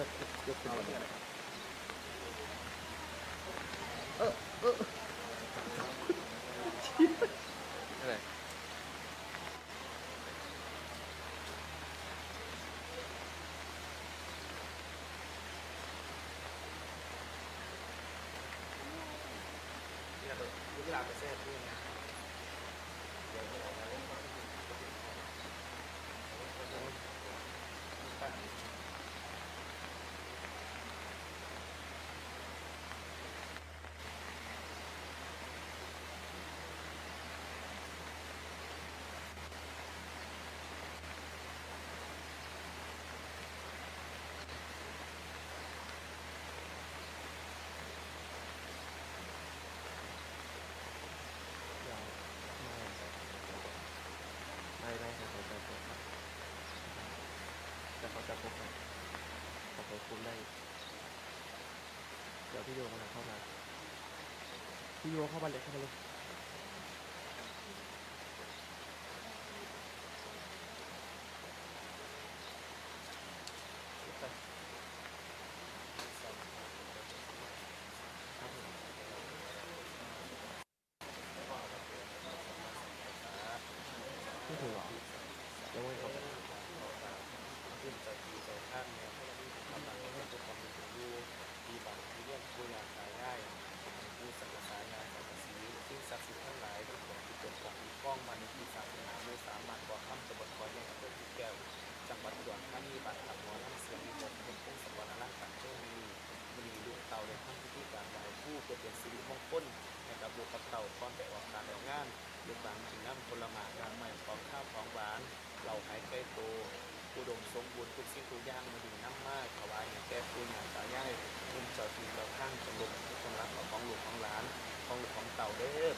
ออเอออะไรนี่เรายุคเวลาไปแทรกด้วยนะเดี๋ยวเราจะเล่นความคิดตั้ง ไม่ไม่ครับเขาจะพบครับแต่เขาจะพบกันเขาพบคุณได้ เดี๋ยวพี่โยกำลังเข้ามา พี่ โยเข้ามาเลยเข้ามาเลยครับผมไม่ถึงหรอยังไม่เข้าไปขึ้นจากปีสองข้างเนี่ยทำหลังให้ทุกคนมีถึงยูปีบัตรที่เรียกผู้ยาขายได้ ผู้สังกษายานสังสีซึ่งศักดิ์สิทธิ์ทั้งหลายทั้งของที่เกิดจากมีกล้องมาในปีศาจนาไม่สามารถก่อข้ามจะบดคอยในอำเภอที่แก้วจังหวัดอุดรธานีบัตรขับหัวน้ำเสียงมีบทเป็นผู้สวรรค์ร่างกายเจ้ามีมีลูกเต่าในทั้งพิธีการหลายผู้เพื่อเป็นสิริมงคลให้กับลูกกับเต่าก่อนไปออกการออกงานลูกหลานจึงน้ำผลไม้การใหม่ของข้าวของหวานเหล่าหายใกล้โต ทุกสิ่งทุกอย่างมาดีน้ำมากถวายอย่างแก่ปู่ย่าตายายอุ้มเจ้าที่เจ้าทางจงลงทุกคนรักของหลูกของหลานของหลูกของเต่าเด้อ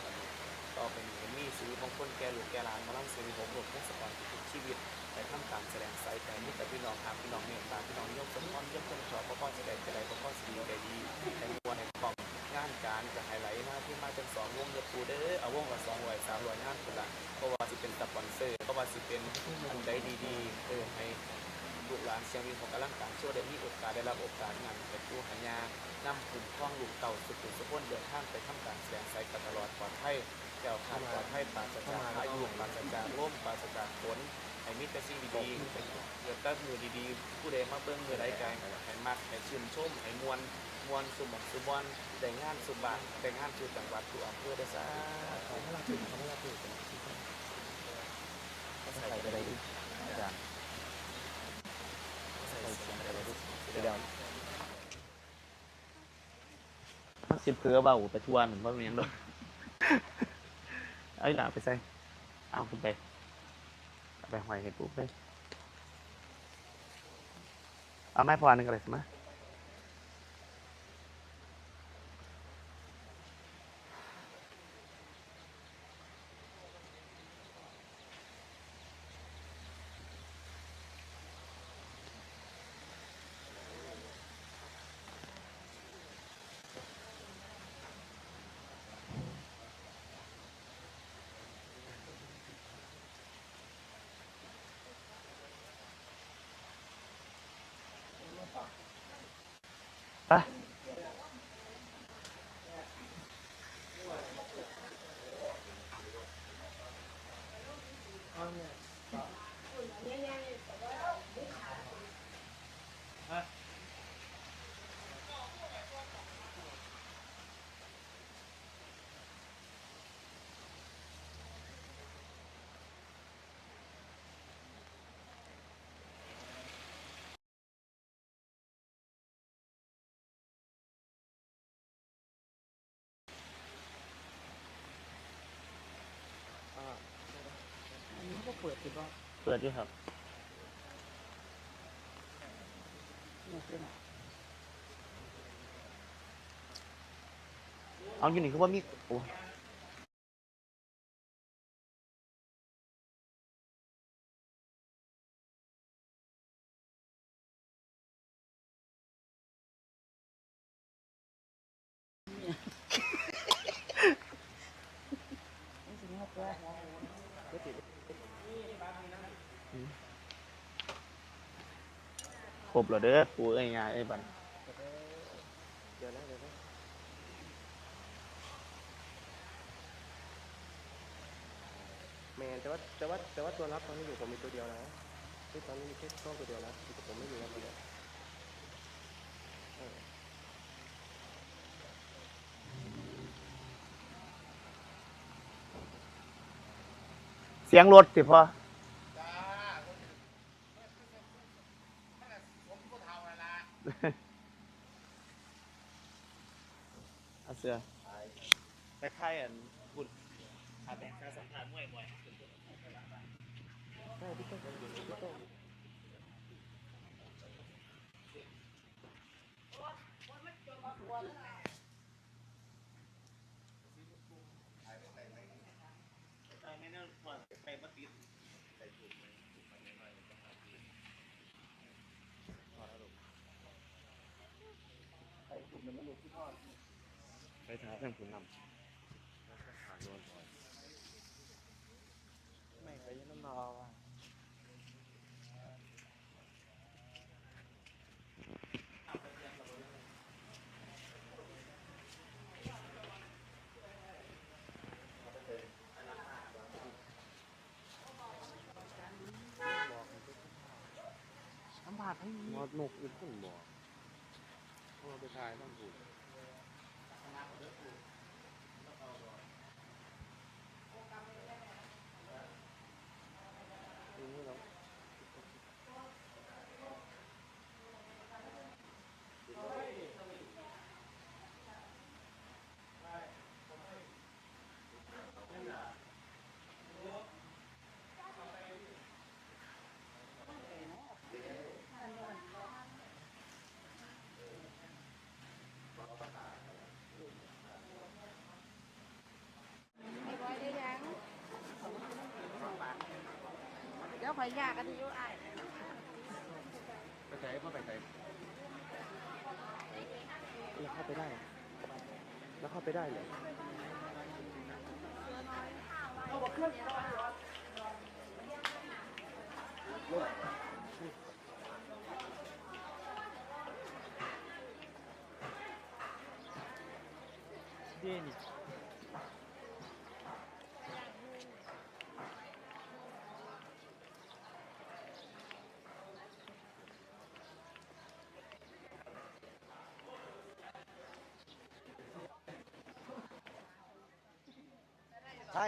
ต่อไปนี้มีสีมงคลแก่หลูกแก่หลานมาลั่งสิริหกหลวงเทศกาลทุกชีวิตไปทำการแสดงใส่ใจนี่แต่พี่น้องหาพี่น้องเมตตาพี่น้องยกสมพรยกคนชอบพ่อพ่อแสดงใจใดพ่อพ่อสีใจดีแต่มวในกล่องงานการจะไฮไลท์มาที่มาจนสองวงเดือปูเด้อเอาวงละสองร้อยสามร้อยงานคนละเพราะว่าสิเป็นสปอนเซอร์เพราะว่าสิเป็นอันใดดีๆเออให้ ลูกหลานเสียงมีของกำลังการช่วยได้มีโอกาสได้รับโอกาสงานเป็นผู้หัญญานำกลุ่มข้องลูกเต่าสุขุมสุขนเดินทางไปทำการแสดงใส่กันตลอดปลอดภัยแก้วขาดปลอดภัยปราศจากพายุปราศจากลมปราศจากฝนให้มิตรสิ่งดีๆเป็นเกิดตั้งมือดีๆ ผู้ใดมาเบิ่งมือใดกันให้มักให้ชื่นชมให้มวลมวลสุหมสุบอนได้งงานสุบานได้งงานสู่จังหวัดสู่อำเภอได้ซะเขาไม่รับผิดเขาไม่รับผิดใส่ไปเลยอาจารย์ เดี๋ยวมันสิเพื่อเบาไปทวนเพรามันยังโดนเอ้ยหล่าไปใส่เอาไปไปหอยเห็ดปุ๊บเลยเอาไม้พอนหนึงก็เลยสิมา ไปเปิด เปิด้วยครับเอาอยู่นี่คือว่ามีโอ้ ครบแล้วเด้อปูเอ้ยยายเอ้บันเดี๋ยวนะเดี๋ยวนะแมนแต่ว่าแต่ว่าแต่ว่าตัวรับตอนนี้อยู่ผมมีตัวเดียวนะที่ตอนนี้มีแค่กล้องตัวเดียวนะที่ผมไม่มีแล้วเดียวเออ เสียงรถสิพ่อเอาเสือไปค่ายอันบุญอาแต่งค่าสัมภาษณ์มวยมวย ใช่พี่ต้องพี่ต้อง ไม่น่าพอไปมาติด ไปหาเพื่อนผมนไม่เคยยังต้องรอว่ะำงอดนกอีกคนบอกเราไปถ่ายต้องถู กแล้วคอยยากกันอยู่อ้ายไปใส่พ่อไปใส่แล้วเข้าไปได้ แล้วเข้าไปได้เหรอเด่นี่ ใช่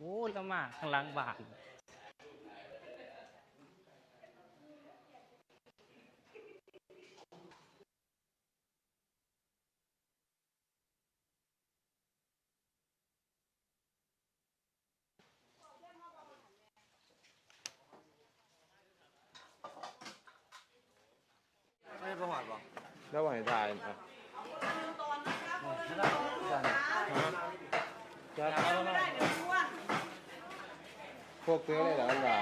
โอ้ละมาข้างหลังบ้าน ไม่ประวัติบ่ แล้ววันถ่ายครับพวกเตือเลยเหรออันว่า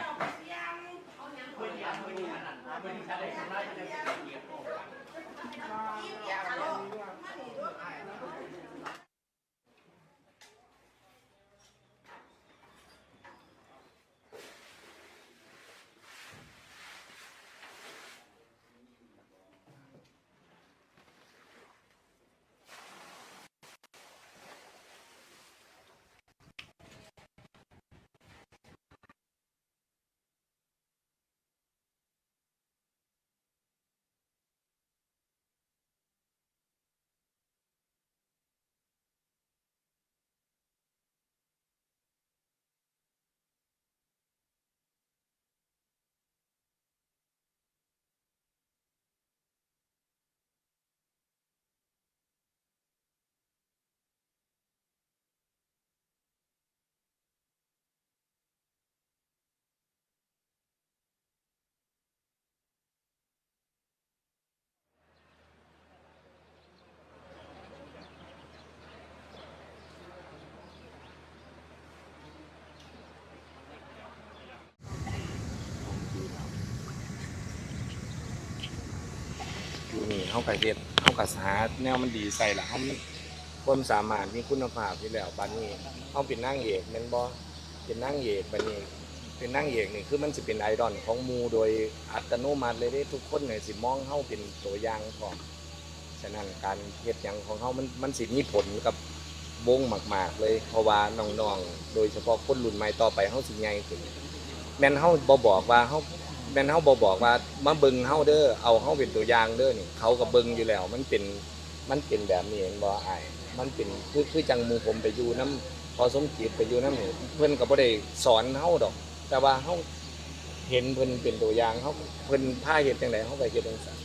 อยู่นี่ เฮาก็เฮ็ดเฮาก็หาแนวมันดีใส่ละเฮามีความสามารถมีคุณภาพอยู่แล้วบัดนี้เฮาเป็นนางเอกแม่นบ่เป็นนางเอกบัดนี้ เป็นนางเอกนี่คือมันสิเป็นไอดอลของหมู่โดยอัตโนมัติเลยเด้ทุกคนเนี่ยสิมองเฮาเป็นตัวอย่างพร้อมฉะนั้นการเฮ็ดหยังของเฮามันมันสิมีผลกับวงมากๆเลยเพราะว่าน้องๆโดยเฉพาะคนรุ่นใหม่ต่อไปเฮาสิใหญ่ขึ้นแม่นเฮาบ่บอกว่าเฮา แม่นเฮาบ่บอกว่ามาเบิ่งเฮาเด้อเอาเฮาเป็นตัวอย่างเด้อนี่เขาก็เบิ่งอยู่แล้ว มันเป็นมันเป็นแบบนี้เห็นบ่อ้ายมันเป็นคือคือจังหมู่ผมไปอยู่นํพอสมจิตไปอยู่นำนี่เพิ่นก็บ่ได้สอนเฮาดอก แต่ว่าเฮาเห็นเพิ่นเป็นตัวอย่างเฮาเพิ่นพาเฮ็ดจังไดเฮาก็เฮ็ดจังซั่น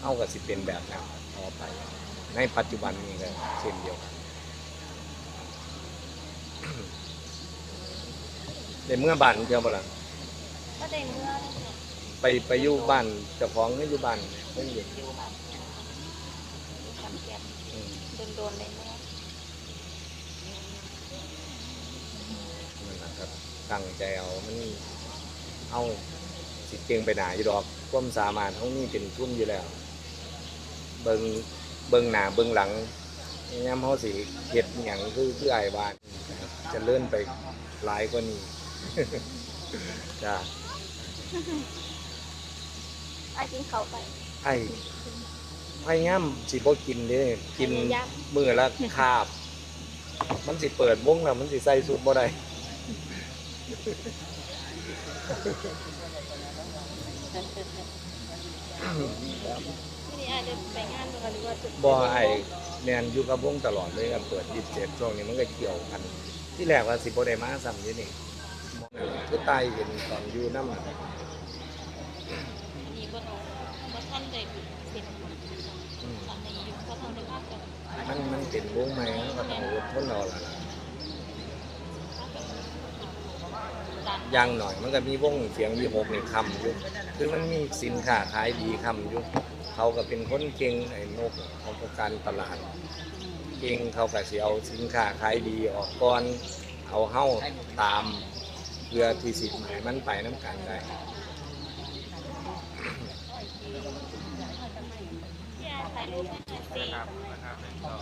เฮาก็สิเป็นแบบนั้นต่อไป ในปัจจุบันนี้ก็เช่นเดียวกันได้เมื่อบ้านเดียวบ่ล่ะก็ได้เมื่อ ไปไปอยู่บ้านเจ้าของหรืออยู่บ้านเพิ่อยู่อยู่บ้านอยู่ขอนแกนอืมโดนเลยเมื่อนั่นล่ะครับตั้งใจเอามันเอาสิเก่งไปหนาอยู่ดอกความสามารถเฮามีเป็นทุ่นอยู่แล้ว เบิงเบิงหนาเบิงหลังยามเฮาสิเฮ็ดหยังคือคือไอ้บ้านจะเลื่อนไปหลายกว่านี้ จ้า อ้ายกินเขาวไปไอ้พยายามสิบ่กินเด้กินพยายามมื้อละคาบ มันสิเปิดวงแล้วมันสิใส่สุดบ่ได้ที่นี่อาจจะไปงานหรือว่าจุดบ่ไอ้แม่นอยู่กับวงตลอดเลยครับเปิด27ช่วงนี้มันก็เกี่ยวกัน ที่แรกว่าสิบ่ได้มาซ้ำอยู่นี่คือตายเห็นตอนอยู่น้ำอะ นี่บ่บ่ทันได้เสร็จ อืม ตอนนี้อยู่บ่ทันได้ภาคกัน มันมันเป็นวงใหม่มันก็ต้องอดทนรอละล่ะดันอยางหน่อยมันก็มีวงเสียงวีหกนี่คำอยู่คือมันมีสินค้าขายดีคำอยู่เขาก็เป็นคนเก่งไอ้นกเขาก็การตลาด เก่งเขาก็สิเอาสินค้าขายดีออกก่อนเอาเฮ้าตามเพื่อที่สิทธิ์หมายมันไปน้ำกันได้ พี่อาถ่ายรูปให้หน่อย สินะครับนะครับเป็นต่อ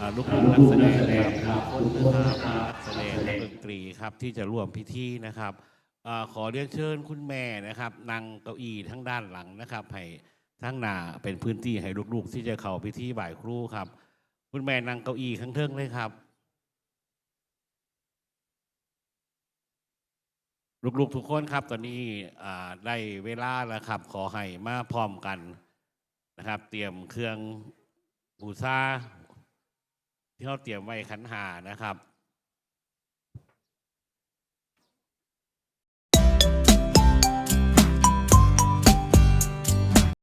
อ่าลูกๆนักแสดงนะครับคนนะครักแสดงและดนตรีครับที่จะร่วมพิธีนะครับขอเรียนเชิญคุณแม่นะครับนั่งเก้าอี้ทั้งด้านหลังนะครับให้ทั้งหน้าเป็นพื้นที่ให้ลูกๆ ที่จะเข้าพิธีบ่ายครูครับ คุณแม่นั่งเก้าอี้ข้างเทิงเลยครับ ลูกๆทุกคนครับ ตอนนี้ได้เวลาแล้วครับ ขอให้มาพร้อมกันนะครับ เตรียมเครื่องบูชาที่เราเตรียมไว้ขันหานะครับ